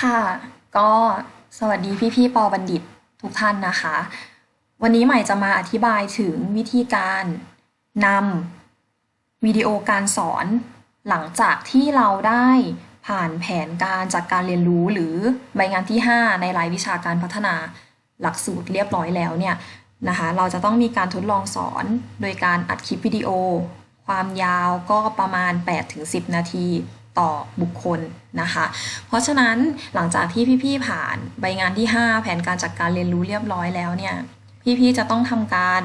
ค่ะ ก็สวัสดีพี่ๆปอบัณฑิตทุกท่านนะคะ วันนี้ใหม่จะมาอธิบายถึงวิธีการนำวิดีโอการสอน หลังจากที่เราได้ผ่านแผนการจัดการเรียนรู้หรือใบงานที่ 5 ในรายวิชาการพัฒนาหลักสูตรเรียบร้อยแล้วเนี่ยนะคะเราจะต้องมีการทดลองสอนโดยการอัดคลิปวิดีโอ ความยาวก็ประมาณ 8-10 นาที ต่อบุคคลนะคะ เพราะฉะนั้นหลังจากที่พี่ๆผ่านใบงานที่ 5 แผนการจัดการเรียนรู้เรียบร้อยแล้วเนี่ย พี่ๆจะต้องทำการ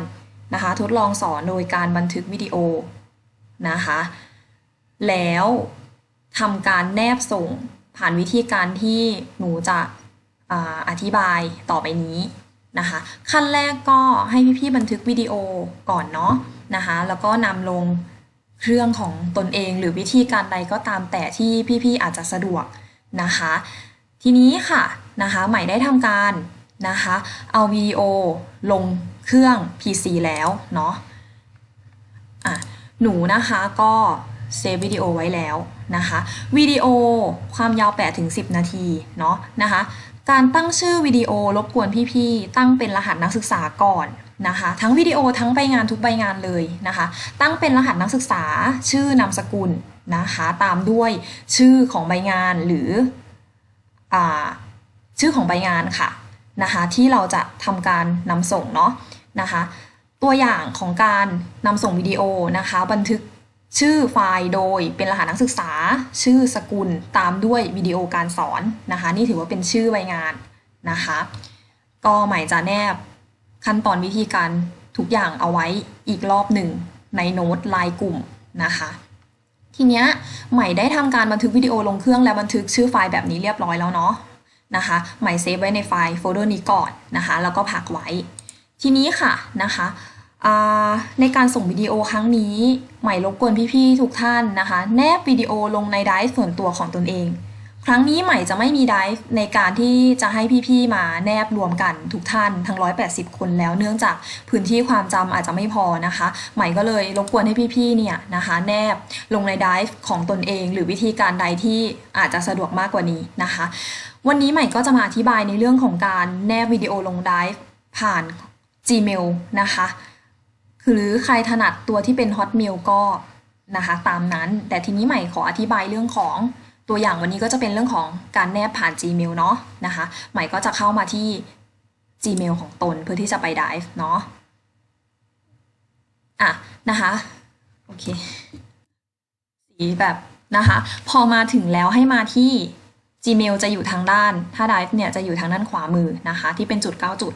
นะคะทดลองสอนโดยการบันทึกวิดีโอนะคะ แล้วทำการแนบส่งผ่านวิธีการที่หนูจะออธิบายต่อไปนี้นะคะ ขั้นแรกก็ให้พี่ๆบันทึกวิดีโอก่อนเนาะนะคะ แล้วก็นำลง เรื่องของตนเองหรือวิธีการใดก็ตามแต่ที่พี่ๆอาจจะสะดวกนะคะ ทีนี้ค่ะนะคะใหม่ได้ทำการนะคะเอาวิดีโอลงเครื่อง PC แล้วเนาะอะหนูนะคะก็เซฟวิดีโอไว้แล้วนะคะวิดีโอความยาว8-10 นาทีเนาะนะคะการตั้งชื่อวิดีโอรบกวนพี่ๆตั้งเป็นรหัสนักศึกษาก่อน นะคะ ทั้งวิดีโอทั้งใบงานทุกใบงานเลยนะคะ ตั้งเป็นรหัสนักศึกษาชื่อนามสกุลนะคะ ตามด้วยชื่อของใบงานหรืออชื่อของใบงานค่ะนะคะที่เราจะทำการนำส่งเนาะนะคะตัวอย่างของการนำส่งวิดีโอนะคะ บันทึกชื่อไฟล์โดยเป็นรหัสนักศึกษา ชื่อสกุลตามด้วยวิดีโอการสอนนะคะ นี่ถือว่าเป็นชื่อใบงานนะคะ ก็หมายจะแนบ ขั้นตอนวิธีการทุกอย่างเอาไว้อีกรอบหนึ่งในโน้ตไลน์กลุ่มนะคะ ทีเนี้ยใหม่ได้ทำการบันทึกวิดีโอลงเครื่องและบันทึกชื่อไฟล์แบบนี้เรียบร้อยแล้วเนาะนะคะ ใหม่เซฟไว้ในไฟล์โฟลเดอร์นี้ก่อนนะคะ แล้วก็พักไว้ ทีนี้ค่ะนะคะในการส่งวิดีโอครั้งนี้ ใหม่รบกวนพี่ๆทุกท่านนะคะ แนบวิดีโอลงในไดรฟ์ส่วนตัวของตนเอง ครั้งนี้ใหม่จะไม่มีไดร์ในการที่จะให้พี่ๆมาแนบรวมกันทุกท่านทั้ง 180 คนแล้วเนื่องจากพื้นที่ความจำอาจจะไม่พอนะคะ ใหม่ก็เลยรบกวนให้พี่ๆเนี่ยนะคะแนบลงในไดร์ของตนเอง หรือวิธีการใดที่อาจจะสะดวกมากกว่านี้นะคะ วันนี้ใหม่ก็จะมาอธิบายในเรื่องของการแนบวิดีโอลงไดร์ผ่าน Gmail นะคะหรือใครถนัดตัวที่เป็น Hotmail ก็นะคะตามนั้น แต่ทีนี้ใหม่ขออธิบายเรื่องของ ตัวอย่างวันนี้ก็จะเป็นเรื่องของการแนบผ่าน Gmail เนาะนะคะใหม่ก็จะเข้ามาที่ Gmail ของตนเพื่อที่จะไป Dive เนาะอะนะคะโอเคสีแบบนะคะ พอมาถึงแล้วให้มาที่ Gmail จะอยู่ทางด้าน ถ้า Dive เนี่ยจะอยู่ทางด้านขวามือนะคะ ที่เป็นจุด 9 จุด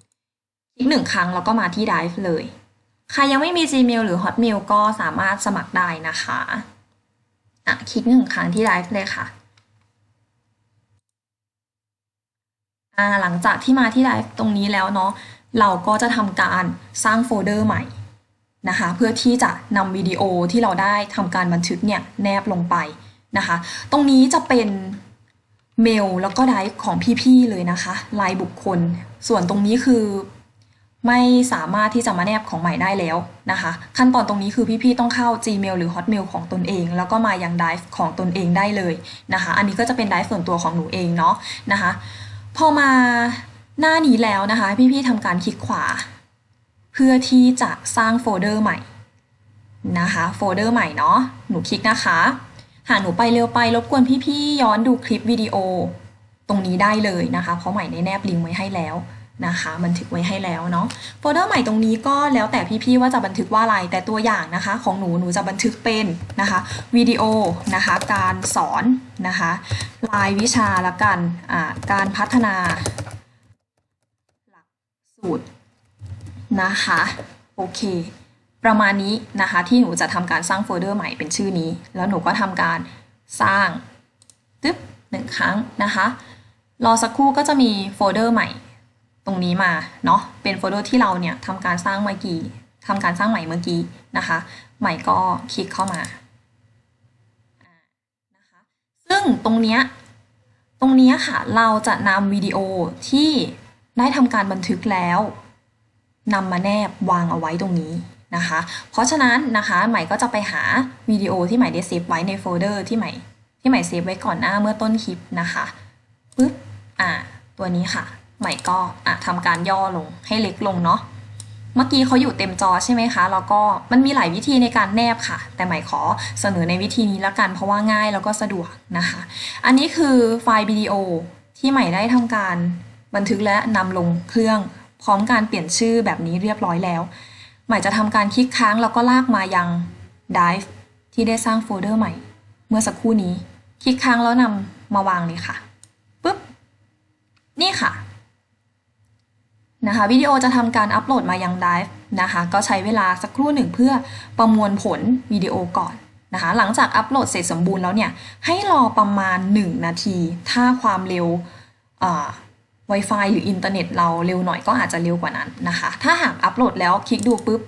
คลิกหนึ่งครั้งแล้วก็มาที่ Dive เลย ใครยังไม่มี Gmail หรือ Hotmail ก็สามารถสมัครได้นะคะอะคลิกหนึ่งครั้งที่ไลฟ์เลยค่ะ อ่าหลังจากที่มาที่ไลฟ์ตรงนี้แล้วเนาะเราก็จะทำการสร้างโฟลเดอร์ใหม่นะคะเพื่อที่จะนำวิดีโอที่เราได้ทำการบันทึกเนี่ยแนบลงไปนะคะตรงนี้จะเป็นเมลแล้วก็ไดฟ์ของพี่ๆเลยนะคะลายบุคคล ส่วนตรงนี้คือไม่สามารถที่จะมาแนบของใหม่ได้แล้วนะคะ ขั้นตอนตรงนี้คือพี่ๆต้องเข้า Gmail หรือ Hotmail ของตนเอง แล้วก็มายัง Drive ของตนเองได้เลยนะคะ อันนี้ก็จะเป็น Drive ส่วนตัวของหนูเองเนาะนะคะ พอมาหน้านี้แล้วนะคะ พี่ๆทำการคลิกขวา เพื่อที่จะสร้างโฟลเดอร์ใหม่นะคะโฟลเดอร์ใหม่เนาะหนูคลิกนะคะ หากหนูไปเร็วไปรบกวนพี่ๆย้อนดูคลิปวิดีโอ ตรงนี้ได้เลยนะคะ เพราะใหม่ในแนบลิงก์ไว้ให้แล้ว นะคะ บันทึกไว้ให้แล้วเนาะโฟลเดอร์ใหม่ตรงนี้ก็แล้วแต่พี่ๆว่าจะบันทึกว่าอะไรแต่ตัวอย่างนะคะ ของหนูหนูจะบันทึกเป็นนะคะวิดีโอนะคะการสอนนะคะรายวิชาละกันการพัฒนาหลักสูตรนะคะโอเค ประมาณนี้นะคะที่หนูจะทำการสร้างโฟลเดอร์ใหม่เป็นชื่อนี้ แล้วหนูก็ทำการสร้างตึ๊บหนึ่งครั้งนะคะ รอสักครู่ก็จะมีโฟลเดอร์ใหม่ ตรงนี้มาเนาะเป็นโฟลเดอร์ที่เราเนี่ยทำการสร้างเมื่อกี้ทำการสร้างใหม่เมื่อกี้นะคะ ใหม่ก็คลิกเข้ามานะคะซึ่งตรงเนี้ยตรงนี้ค่ะเราจะนำวิดีโอที่ได้ทำการบันทึกแล้วนำมาแนบวางเอาไว้ตรงนี้นะคะ เพราะฉะนั้นนะคะใหม่ก็จะไปหาวิดีโอที่ใหม่ได้เซฟไว้ในโฟลเดอร์ที่ใหม่ที่ใหม่เซฟไว้ก่อนหน้าเมื่อต้นคลิปนะคะปึ๊บอ่าตัวนี้ค่ะ ใหม่ก็อะทำการย่อลงให้เล็กลงเนาะเมื่อกี้เขาอยู่เต็มจอใช่ไหมคะแล้วก็มันมีหลายวิธีในการแนบค่ะ แต่ใหม่ขอเสนอในวิธีนี้ละกันเพราะว่าง่ายแล้วก็สะดวกนะคะ อันนี้คือไฟล์วิดีโอที่ใหม่ได้ทำการบันทึกและนำลงเครื่อง พร้อมการเปลี่ยนชื่อแบบนี้เรียบร้อยแล้ว ใหม่จะทำการคลิกค้างแล้วก็ลากมายัง Dive ที่ได้สร้างโฟลเดอร์ใหม่ เมื่อสักครู่นี้ คลิกค้างแล้วนำมาวางเลยค่ะปุ๊บ นี่ค่ะ นะคะวิดีโอจะทำการอัปโหลดมายัง Drive นะคะก็ใช้เวลาสักครู่หนึ่งเพื่อประมวลผลวิดีโอก่อนนะคะหลังจากอัปโหลดเสร็จสมบูรณ์แล้วเนี่ยให้รอประมาณ 1 นาที ถ้าความเร็ว Wi-Fi หรืออินเทอร์เน็ตเราเร็วหน่อยก็อาจจะเร็วกว่านั้นนะคะ ถ้าหากอัปโหลดแล้วคลิกดูปุ๊บ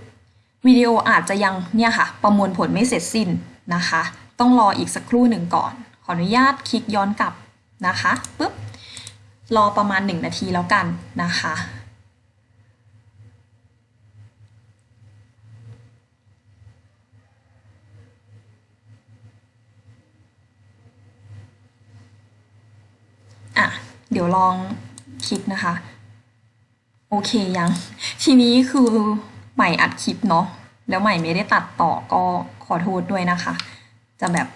วิดีโออาจจะยังเนี่ยค่ะ ประมวลผลไม่เสร็จสิ้นนะคะ ต้องรออีกสักครู่หนึ่งก่อน ขออนุญาตคลิกย้อนกลับนะคะปุ๊บรอประมาณ 1 นาทีแล้วกันนะคะ อะ เดี๋ยวลองคลิปนะคะ โอเคยัง ทีนี้คือใหม่อัดคลิปเนาะแล้วใหม่ไม่ได้ตัดต่อก็ขอโทษด้วยนะคะ จะแบบ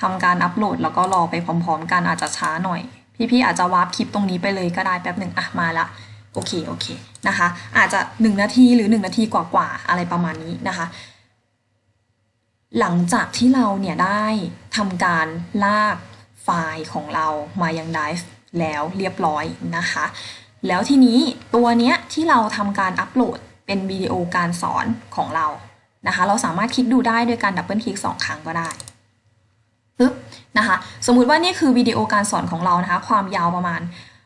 ทำการอัปโหลดแล้วก็รอไปพร้อม ๆ กันอาจจะช้าหน่อย พี่ๆอาจจะวาร์ปคลิปตรงนี้ไปเลยก็ได้แป๊บหนึ่งอะมาละโอเคโอเคนะคะ อาจจะ 1 นาทีหรือ 1 นาทีกว่าๆอะไรประมาณนี้นะคะ หลังจากที่เราเนี่ยได้ทำการลากไฟล์ของเรามายัง Drive แล้วเรียบร้อยนะคะ แล้วทีนี้ตัวเนี้ยที่เราทำการอัปโหลดเป็นวิดีโอการสอนของเรานะคะ เราสามารถคลิกดูได้โดยการดับเบิลคลิกสองครั้งก็ได้ปึ๊บนะคะ สมมุติว่านี่คือวิดีโอการสอนของเรานะคะ ความยาวประมาณ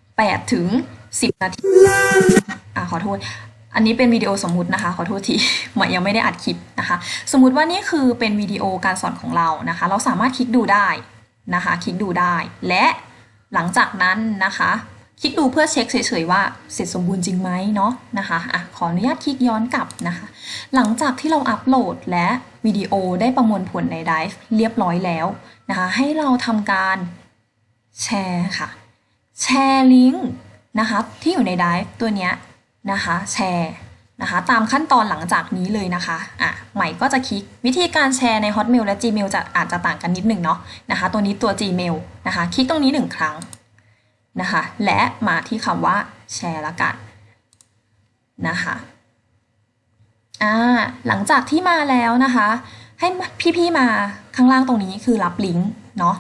8ถึง10 นาทีอะขอโทษอันนี้เป็นวิดีโอสมมุตินะคะ ขอโทษทีหมายยังไม่ได้อัดคลิปนะคะ สมมุติว่านี่คือเป็นวิดีโอการสอนของเรานะคะ เราสามารถคลิกดูได้นะคะ คลิกดูได้ และ หลังจากนั้นนะคะ คลิกดูเพื่อเช็คเฉยๆว่าเสร็จสมบูรณ์จริงไหมเนาะนะคะอะขออนุญาตคลิกย้อนกลับนะคะ หลังจากที่เราอัปโหลดและวิดีโอได้ประมวลผลใน Drive เรียบร้อยแล้วนะคะ ให้เราทำการแชร์ค่ะ แชร์ลิงก์นะคะที่อยู่ใน Drive ตัวเนี้ยนะคะ แชร์ นะคะ ตามขั้นตอนหลังจากนี้เลยนะคะอะใหม่ก็จะคลิกวิธีการแชร์ใน Hotmail และ Gmail จะอาจจะต่างกันนิดหนึ่งเนาะนะคะ ตัวนี้ตัว Gmail นะคะ คลิกตรงนี้หนึ่งครั้งนะคะ และมาที่คำว่าแชร์ละกันนะคะอ่าหลังจากที่มาแล้วนะคะ ให้พี่ๆมาข้างล่างตรงนี้คือรับลิงก์เนาะ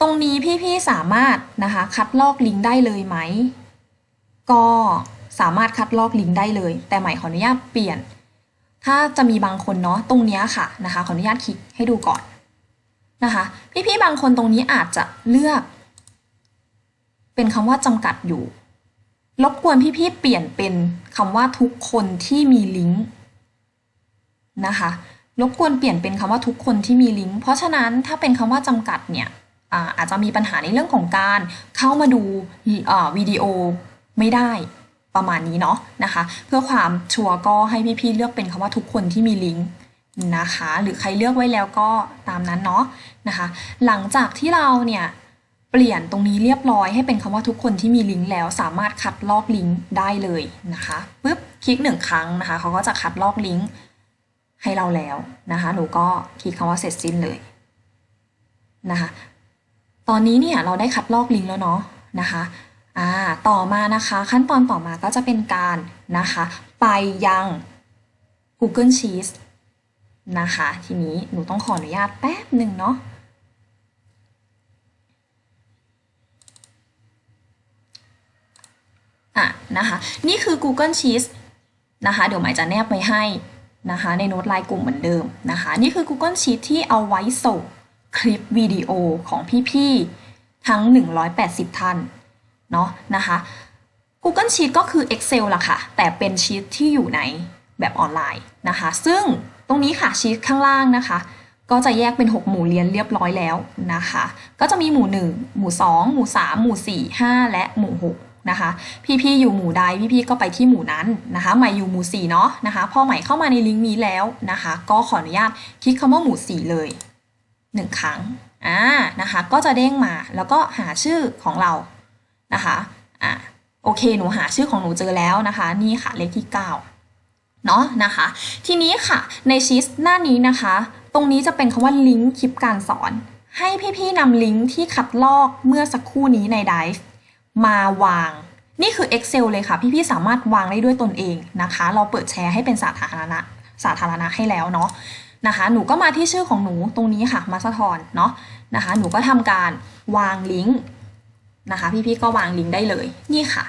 ตรงนี้พี่ๆสามารถนะคะ คัดลอกลิงก์ได้เลยไหมก็ สามารถคัดลอกลิงก์ได้เลย แต่ใหม่ขออนุญาตเปลี่ยน ถ้าจะมีบางคนเนาะตรงนี้ค่ะนะคะขออนุญาตคลิกให้ดูก่อนนะคะพี่ๆบางคนตรงนี้อาจจะเลือก เป็นคำว่าจำกัดอยู่ รบกวนพี่ๆเปลี่ยนเป็นคำว่าทุกคนที่มีลิงก์นะคะรบกวนเปลี่ยนเป็นคำว่าทุกคนที่มีลิงก์ เพราะฉะนั้นถ้าเป็นคำว่าจำกัดเนี่ยอาอาจจะมีปัญหาในเรื่องของการเข้ามาดูวิดีโอไม่ได้ ประมาณนี้เนาะนะคะ เพื่อความชัวร์ก็ให้พี่ๆเลือกเป็นคำว่าทุกคนที่มีลิงก์นะคะ หรือใครเลือกไว้แล้วก็ตามนั้นเนาะนะคะ หลังจากที่เราเนี่ยเปลี่ยนตรงนี้เรียบร้อยให้เป็นคำว่าทุกคนที่มีลิงก์แล้วสามารถคัดลอกลิงก์ได้เลยนะคะปุ๊บคลิกหนึ่งครั้งนะคะเขาก็จะคัดลอกลิงก์ให้เราแล้วนะคะ หนูก็คลิกคำว่าเสร็จสิ้นเลยนะคะ ตอนนี้เนี่ยเราได้คัดลอกลิงก์แล้วเนาะนะคะ อ่าต่อมานะคะขั้นตอนต่อมาก็จะเป็นการนะคะ ไปยัง Google Sheets นะคะ ทีนี้หนูต้องขออนุญาตแป๊บหนึ่งเนาะอะนะคะ นี่คือ Google Sheets นะคะ เดี๋ยวหมายจะแนบไว้ให้นะคะ ในโน้ตไลน์กลุ่มเหมือนเดิมนะคะ นี่คือ Google Sheets ที่เอาไว้ส่งคลิปวิดีโอของพี่ ๆ ทั้ง 180 ท่าน เนาะนะคะ Google Sheet ก็คือ Excel ล่ะค่ะ แต่เป็นชีตที่อยู่ในแบบออนไลน์นะคะ ซึ่งตรงนี้ค่ะชีตข้างล่างนะคะ ก็จะแยกเป็น 6 หมู่เรียนเรียบร้อยแล้วนะคะ ก็จะมีหมู่ 1 หมู่ 2 หมู่ 3 หมู่ 4 5 และหมู่ 6 นะคะ พี่ๆอยู่หมู่ใดพี่ๆก็ไปที่หมู่นั้นนะคะใหม่อยู่หมู่4เนาะนะคะพอใหม่เข้ามาในลิงก์นี้แล้วนะคะ ก็ขออนุญาตคลิกคำว่าหมู่ 4 เลย 1 ครั้งอ่านะคะก็จะเด้งมาแล้วก็หาชื่อของเรา นะคะอะโอเคหนูหาชื่อของหนูเจอแล้วนะคะ นี่ค่ะเลขที่ 9 เนาะนะคะ ทีนี้ค่ะในชีสหน้านี้นะคะ ตรงนี้จะเป็นคำว่าลิงก์คลิปการสอน ให้พี่ๆนำลิงก์ที่คัดลอกเมื่อสักครู่นี้ใน Drive มาวาง นี่คือ Excel เลยค่ะ พี่ๆสามารถวางได้ด้วยตนเองนะคะ เราเปิดแชร์ให้เป็นสาธารณะสาธารณะให้แล้วเนาะนะคะ หนูก็มาที่ชื่อของหนูตรงนี้ค่ะมาสทรเนาะนะคะ หนูก็ทำการวางลิงก์ นะคะ พี่ๆก็วางลิงก์ได้เลยนี่ค่ะ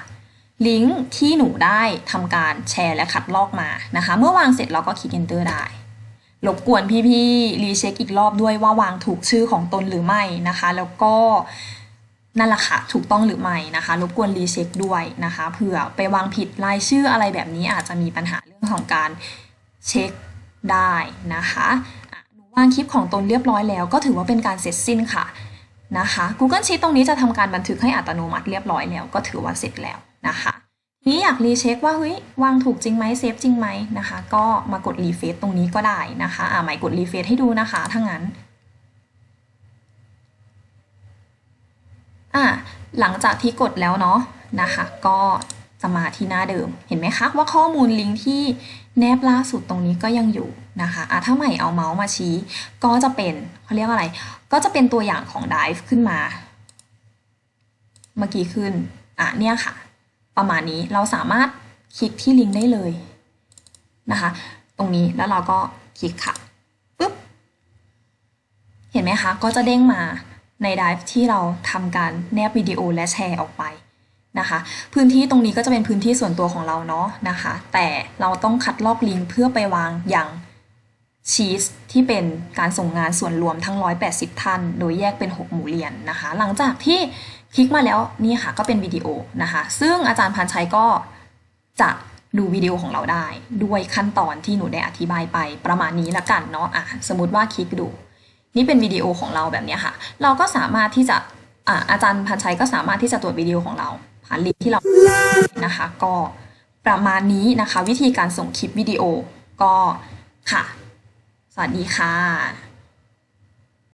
ลิงก์ที่หนูได้ทำการแชร์และคัดลอกมานะคะ เมื่อวางเสร็จเราก็คลิก enter ได้รบกวนพี่ๆรีเช็คอีกรอบด้วยว่าวางถูกชื่อของตนหรือไม่นะคะ แล้วก็นั่นแหละค่ะถูกต้องหรือไม่นะคะรบกวนรีเช็คด้วยนะคะเผื่อไปวางผิดรายชื่ออะไรแบบนี้อาจจะมีปัญหาเรื่องของการเช็คได้นะคะอะหนูวางคลิปของตนเรียบร้อยแล้ว ก็ถือว่าเป็นการเสร็จสิ้นค่ะ นะคะ Google Sheet ตรงนี้จะทำการบันทึกให้อัตโนมัติเรียบร้อยแล้ว ก็ถือว่าเสร็จแล้วนะคะนี้อยากรีเช็คว่าเฮ้ยวางถูกจริงไหมเซฟจริงไหมนะคะ ก็มากดรีเฟซตรงนี้ก็ได้นะคะอ่าหมายกดรีเฟซให้ดูนะคะถ้างั้นอะหลังจากที่กดแล้วเนาะนะคะ ก็จะมาที่หน้าเดิมเห็นไหมคะว่าข้อมูลลิงก์ที่แนบล่าสุดตรงนี้ก็ยังอยู่ นะคะอะถ้าใหม่เอาเมาส์มาชี้ ก็จะเป็นเขาเรียกอะไร ก็จะเป็นตัวอย่างของ Dive ขึ้นมา เมื่อกี้ขึ้นอะเนี่ยค่ะ ประมาณนี้เราสามารถคลิกที่ลิงก์ได้เลยนะคะ ตรงนี้แล้วเราก็คลิกค่ะปุ๊บเห็นไหมคะ ก็จะเด้งมาใน dive ที่เราทำการแนบวิดีโอและแชร์ออกไปนะคะพื้นที่ตรงนี้ก็จะเป็นพื้นที่ส่วนตัวของเราเนาะนะคะ แต่เราต้องคัดลอกลิงก์เพื่อไปวางอย่าง ชีสที่เป็นการส่งงานส่วนรวมทั้ง 180 ท่าน โดยแยกเป็น 6 หมู่เรียนนะคะ หลังจากที่คลิกมาแล้วนี่ค่ะก็เป็นวิดีโอนะคะ ซึ่งอาจารย์พันชัยก็จะดูวิดีโอของเราได้ ด้วยขั้นตอนที่หนูได้อธิบายไปประมาณนี้ละกันเนาะอะสมมติว่าคลิกดู นี่เป็นวิดีโอของเราแบบนี้ค่ะ เราก็สามารถที่จะอ่าอาจารย์พันชัยก็สามารถที่จะตรวจวิดีโอของเรา ผ่านลิงก์ที่เรานะคะ ก็ประมาณนี้นะคะ วิธีการส่งคลิปวิดีโอก็ค่ะ สวัสดีค่ะ